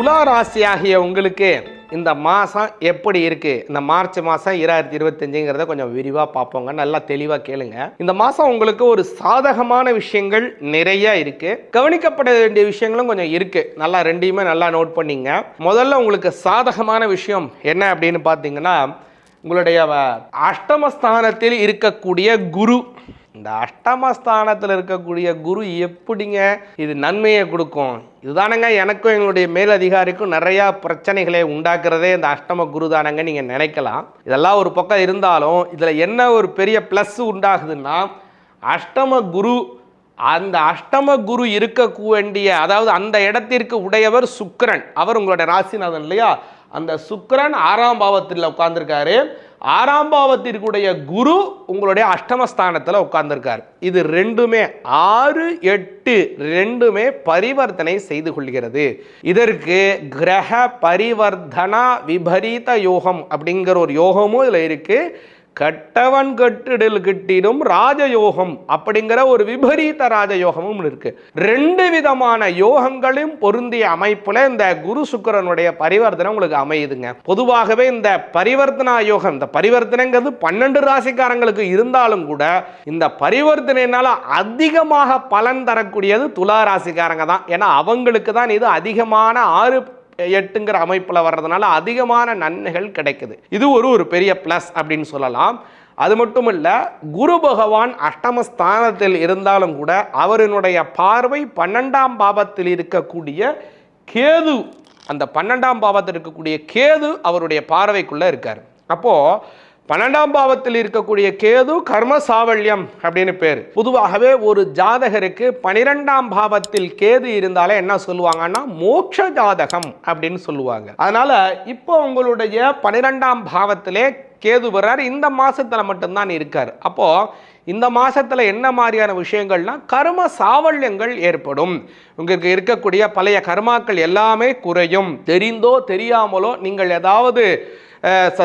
துலா ராசியாகிய உங்களுக்கு இந்த மாதம் எப்படி இருக்குது இந்த மார்ச் மாதம் இராயிரத்தி இருபத்தஞ்சுங்கிறத கொஞ்சம் விரிவாக பார்ப்போங்க. நல்லா தெளிவாக கேளுங்க. இந்த மாதம் உங்களுக்கு ஒரு சாதகமான விஷயங்கள் நிறைய இருக்குது கவனிக்கப்பட வேண்டிய விஷயங்களும் கொஞ்சம் இருக்குது நல்லா ரெண்டையுமே நல்லா நோட் பண்ணிங்க. முதல்ல உங்களுக்கு சாதகமான விஷயம் என்ன அப்படின்னு பார்த்தீங்கன்னா உங்களுடைய அஷ்டமஸ்தானத்தில் இருக்கக்கூடிய குரு. இந்த அஷ்டமஸ்தானத்தில் இருக்கக்கூடிய குரு எப்படிங்க இது நன்மையை கொடுக்கும்? இதுதானங்க எனக்கும் எங்களுடைய மேலதிகாரிக்கும் நிறையா பிரச்சனைகளை உண்டாக்குறதே இந்த அஷ்டம குரு தானங்க நீங்கள் நினைக்கலாம். இதெல்லாம் ஒரு பக்கம் இருந்தாலும் இதில் என்ன ஒரு பெரிய ப்ளஸ் உண்டாகுதுன்னா அஷ்டம குரு அந்த அஷ்டம குரு இருக்க வேண்டிய அதாவது அந்த இடத்திற்கு உடையவர் சுக்கரன். அவர் உங்களுடைய ராசிநாதன் இல்லையா? அந்த சுக்கரன் ஆறாம் பாவத்தில் உட்கார்ந்துருக்காரு. ஆறாம் பாவத்திற்குடைய குரு உங்களுடைய அஷ்டமஸ்தானத்தில் உட்கார்ந்துருக்கார். இது ரெண்டுமே ஆறு எட்டு ரெண்டுமே பரிவர்த்தனை செய்து கொள்கிறது. இதற்கு கிரக பரிவர்த்தனா விபரீத யோகம் அப்படிங்கிற ஒரு யோகமும் இதில் இருக்குது கெட்டவன் கெட்டிடல் கிட்டிடும் ராஜயோகம் அப்படிங்கிற ஒரு விபரீத ராஜயோகமும் இருக்கு. ரெண்டு விதமான யோகங்களையும் பொருந்திய அமைப்புல இந்த குரு சுக்கரனுடைய பரிவர்த்தனை உங்களுக்கு அமையுதுங்க. பொதுவாகவே இந்த பரிவர்த்தனா யோகம் இந்த பரிவர்த்தனைங்கிறது பன்னெண்டு ராசிக்காரங்களுக்கு இருந்தாலும் கூட இந்த பரிவர்த்தனைனால அதிகமாக பலன் தரக்கூடியது துலா ராசிக்காரங்க தான். ஏன்னா அவங்களுக்கு தான் இது அதிகமான ஆறு எட்டுங்கிற அமைப்பில் வர்றதுனால அதிகமான நன்மைகள் கிடைக்குது. இது ஒரு ஒரு பெரிய ப்ளஸ் அப்படின்னு சொல்லலாம். அது மட்டும் இல்லை குரு பகவான் அஷ்டமஸ்தானத்தில் இருந்தாலும் கூட அவரினுடைய பார்வை பன்னெண்டாம் பாவத்தில் இருக்கக்கூடிய கேது அந்த பன்னெண்டாம் பாவத்தில் இருக்கக்கூடிய கேது அவருடைய பார்வைக்குள்ளே இருக்கார். அப்போது பன்னெண்டாம் பாவத்தில் இருக்கக்கூடிய கேது கர்ம சாவல்யம் அப்படின்னு பேர். பொதுவாகவே ஒரு ஜாதகருக்கு பனிரெண்டாம் பாவத்தில் கேது இருந்தாலே என்ன சொல்லுவாங்கன்னா மோட்ச ஜாதகம் அப்படின்னு சொல்லுவாங்க. அதனால இப்போ உங்களுடைய பனிரெண்டாம் பாவத்திலே கேது வர்றார் இந்த மாசத்துல மட்டும்தான் இருக்கார். அப்போ இந்த மாசத்துல என்ன மாதிரியான விஷயங்கள்னா கர்ம சாவல்யங்கள் ஏற்படும். உங்களுக்கு இருக்கக்கூடிய பழைய கர்மாக்கள் எல்லாமே குறையும். தெரிந்தோ தெரியாமலோ நீங்கள் ஏதாவது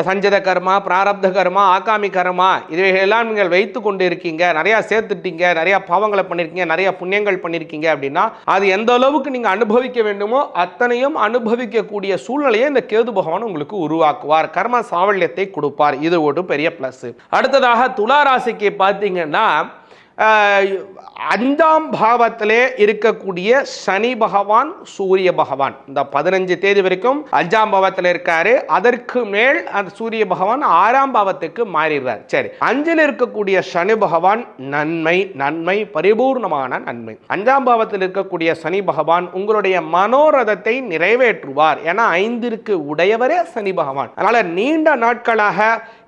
சஞ்சத கர்மா பிராரப்த கர்மா ஆகாமி கர்மா இவைகளெல்லாம் நீங்கள் வைத்து கொண்டு இருக்கீங்க நிறையா சேர்த்துட்டீங்க. நிறையா பாவங்களை பண்ணியிருக்கீங்க நிறையா புண்ணியங்கள் பண்ணியிருக்கீங்க அப்படின்னா அது எந்த அளவுக்கு நீங்கள் அனுபவிக்க வேண்டுமோ அத்தனையும் அனுபவிக்கக்கூடிய சூழ்நிலையை இந்த கேது பகவான் உங்களுக்கு உருவாக்குவார். கர்ம சாவல்யத்தை கொடுப்பார். இது ஒரு பெரிய ப்ளஸ் அடுத்ததாக துலா ராசிக்கு பார்த்தீங்கன்னா அஞ்சாம் பாவத்திலே இருக்கக்கூடிய சனி பகவான் சூரிய பகவான். இந்த பதினஞ்சு தேதி வரைக்கும் அஞ்சாம் பாவத்தில் இருக்காரு. அதற்கு மேல் அந்த சூரிய பகவான் ஆறாம் பாவத்துக்கு மாறிடுறார். சரி அஞ்சில் இருக்கக்கூடிய சனி பகவான் நன்மை நன்மை பரிபூர்ணமான நன்மை. அஞ்சாம் பாவத்தில் இருக்கக்கூடிய சனி பகவான் உங்களுடைய மனோரதத்தை நிறைவேற்றுவார். ஏன்னா ஐந்திற்கு உடையவரே சனி பகவான். அதனால நீண்ட நாட்களாக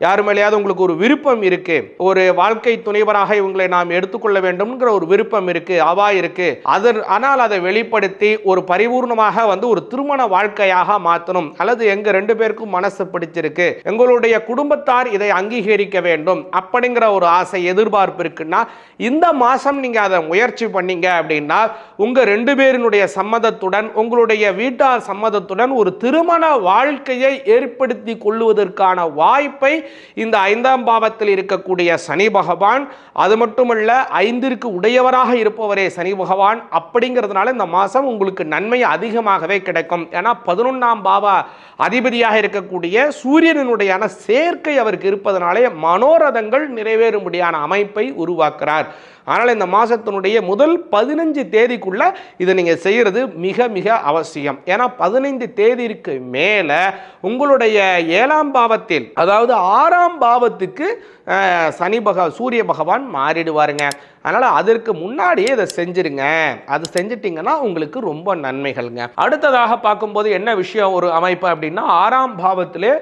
யார் மேலேயாவது உங்களுக்கு ஒரு விருப்பம் இருக்கு. ஒரு வாழ்க்கை துணைவராக இவங்களை நாம் எடுத்துக்கொள்ள வேண்டும்ங்கிற ஒரு விருப்பம் இருக்கு அவா இருக்கு. அதர் ஆனால் அதை வெளிப்படுத்தி ஒரு பரிபூர்ணமாக வந்து ஒரு திருமண வாழ்க்கையாக மாற்றணும். அல்லது எங்க ரெண்டு பேருக்கும் மனசு பிடிச்சிருக்கு. எங்களுடைய குடும்பத்தார் இதை அங்கீகரிக்க வேண்டும். அப்படிங்கிற ஒரு ஆசை எதிர்பார்ப்பு இருக்குன்னா இந்த மாசம் நீங்க அதை முயற்சி பண்ணீங்க அப்படின்னா உங்க ரெண்டு பேரினுடைய சம்மதத்துடன் உங்களுடைய வீட்டார் சம்மதத்துடன் ஒரு திருமண வாழ்க்கையை ஏற்படுத்தி கொள்ளுவதற்கான வாய்ப்பை இந்த ஐந்தாம் பாவத்தில் இருக்கக்கூடிய சனி பகவான் அது மட்டுமல்ல ஐந்திற்கு உடையவராக இருப்பவரே சனி பகவான் அப்படிங்கிறதுனால இந்த மாதம் உங்களுக்கு நன்மை அதிகமாகவே கிடைக்கும். ஏன்னா பதினொன்றாம் பாவ அதிபதியாக இருக்கக்கூடிய சூரியனுடையான சேர்க்கை அவருக்கு இருப்பதனாலே மனோரதங்கள் நிறைவேறும்படியான அமைப்பை உருவாக்குறார். ஆனால் இந்த மாதத்தினுடைய முதல் பதினஞ்சு தேதிக்குள்ளே இதை நீங்கள் செய்கிறது மிக மிக அவசியம். ஏன்னா பதினைந்து தேதிக்கு மேலே உங்களுடைய ஏழாம் பாவத்தில் அதாவது ஆறாம் பாவத்துக்கு சனி பக சூரிய பகவான் மாறிடுவாருங்க. அதனால் அதற்கு முன்னாடியே இதை செஞ்சுருங்க. அது செஞ்சிட்டிங்கன்னா உங்களுக்கு ரொம்ப நன்மைகள்ங்க. அடுத்ததாக பார்க்கும்போது என்ன விஷயம் ஒரு அமைப்பு அப்படின்னா ஆறாம் பாவத்திலே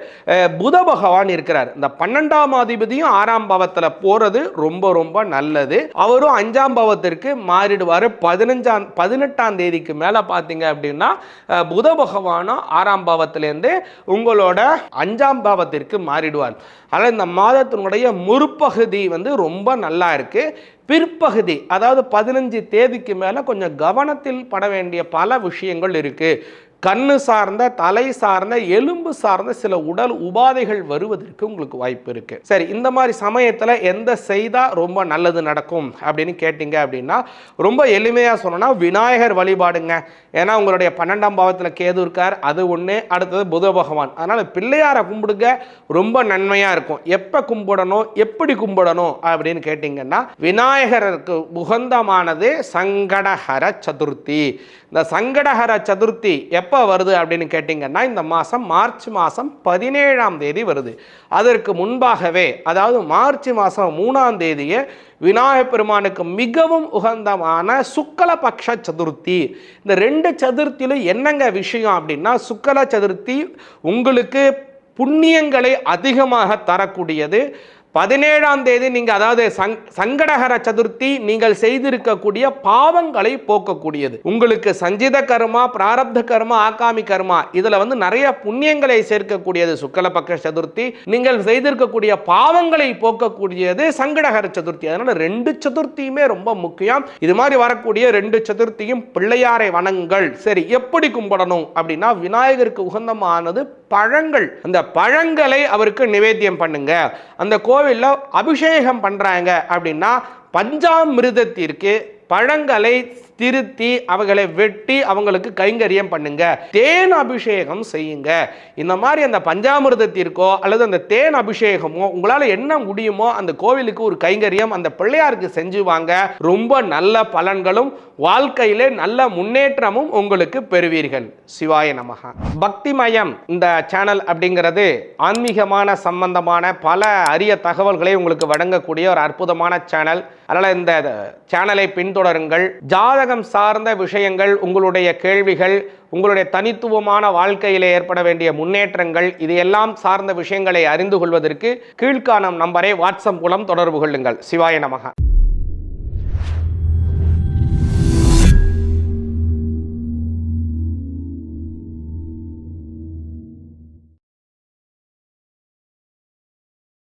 புத பகவான் இருக்கிறார். இந்த பன்னெண்டாம் அதிபதியும் ஆறாம் பாவத்தில் போகிறது ரொம்ப ரொம்ப நல்லது. அவரும் அஞ்சாம் பாவத்திற்கு மாறிடுவார். பதினஞ்சாம் பதினெட்டாம் தேதிக்கு மேலே பார்த்தீங்க அப்படின்னா புத பகவானும் ஆறாம் பாவத்திலேருந்து உங்களோட அஞ்சாம் பாவத்திற்கு மாறிடுவார். அதனால் இந்த மாதத்தினுடைய முற்பகுதி வந்து ரொம்ப நல்லா இருக்குது பிற்பகுதி அதாவது பதினஞ்சு தேதிக்கு மேலே கொஞ்சம் கவனத்தில் பட வேண்டிய பல விஷயங்கள் இருக்குது கண்ணு சார்ந்த தலை சார்ந்த எலும்பு சார்ந்த சில உடல் உபாதைகள் வருவதற்கு உங்களுக்கு வாய்ப்பு இருக்கு. சரி இந்த மாதிரி சமயத்தில் எந்த செய்தால் ரொம்ப நல்லது நடக்கும் அப்படின்னு கேட்டிங்க அப்படின்னா ரொம்ப எளிமையாக சொன்னோன்னா விநாயகர் வழிபாடுங்க. ஏன்னா உங்களுடைய பன்னெண்டாம் பாவத்தில் கேது இருக்கார் அது ஒன்று அடுத்தது புத பகவான். அதனால் பிள்ளையாரை கும்பிடுங்க ரொம்ப நன்மையாக இருக்கும். எப்போ கும்பிடணும் எப்படி கும்பிடணும் அப்படின்னு கேட்டிங்கன்னா விநாயகருக்கு உகந்தமானது சங்கடஹர சதுர்த்தி. இந்த சங்கடஹர சதுர்த்தி எப் எப்போ வருது அப்படின்னு கேட்டிங்கன்னா இந்த மாதம் மார்ச் மாதம் பதினேழாம் தேதி வருது. அதற்கு முன்பாகவே அதாவது மார்ச் மாதம் மூணாம் தேதியே விநாயகப் பெருமானுக்கு மிகவும் உகந்தமான சுக்கலபக்ஷ சதுர்த்தி. இந்த ரெண்டு சதுர்த்தியிலும் என்னங்க விஷயம் அப்படின்னா சுக்கல சதுர்த்தி உங்களுக்கு புண்ணியங்களை அதிகமாக தரக்கூடியது. பதினேழாம் தேதி நீங்க அதாவது சங்- சங்கடகர சதுர்த்தி நீங்கள் செய்திருக்கக்கூடிய பாவங்களை போக்கக்கூடியது. உங்களுக்கு சஞ்சித கர்மா பிராரப்த கர்மா ஆகாமி கர்மா இதுல வந்து நிறைய புண்ணியங்களை சேர்க்கக்கூடியது சுக்லபக்ஷ சதுர்த்தி. நீங்கள் செய்திருக்கக்கூடிய பாவங்களை போக்கக்கூடியது சங்கடகர சதுர்த்தி. அதனால ரெண்டு சதுர்த்தியுமே ரொம்ப முக்கியம். இது மாதிரி வரக்கூடிய ரெண்டு சதுர்த்தியும் பிள்ளையாரை வணங்கள் சரி எப்படி கும்பிடணும் அப்படின்னா விநாயகருக்கு உகந்தமானது பழங்கள். அந்த பழங்களை அவருக்கு நிவேத்தியம் பண்ணுங்க. அந்த கோவில் கோவிலில் அபிஷேகம் பண்றாங்க அப்படின்னா பஞ்சாமிர்தத்திற்கு பழங்களை திருத்தி அவங்களை வெட்டி அவங்களுக்கு கைங்கரியம் பண்ணுங்க. தேன் அபிஷேகம் செய்யுங்க. இந்த மாதிரி அந்த பஞ்சாமிர்தத்திற்கோ அல்லது அந்த தேன் அபிஷேகமோ உங்களால் என்ன முடியுமோ அந்த கோவிலுக்கு ஒரு கைங்கரியம் அந்த பிள்ளையாருக்கு செஞ்சு வாங்க. ரொம்ப நல்ல பலன்களும் வாழ்க்கையிலே நல்ல முன்னேற்றமும் உங்களுக்கு பெறுவீர்கள். சிவாய நமகா பக்திமயம் இந்த சேனல் அப்படிங்கிறது ஆன்மீகமான சம்பந்தமான பல அரிய தகவல்களை உங்களுக்கு வழங்கக்கூடிய ஒரு அற்புதமான சேனல் அதனால் இந்த சேனலை பின்தொடருங்கள். ஜாதகம் சார்ந்த விஷயங்கள் உங்களுடைய கேள்விகள் உங்களுடைய தனித்துவமான வாழ்க்கையில் ஏற்பட வேண்டிய முன்னேற்றங்கள் இது எல்லாம் சார்ந்த விஷயங்களை அறிந்து கொள்வதற்கு கீழ்காணும் நம்பரை வாட்ஸ்அப் மூலம் தொடர்பு கொள்ளுங்கள். சிவாய நமகா.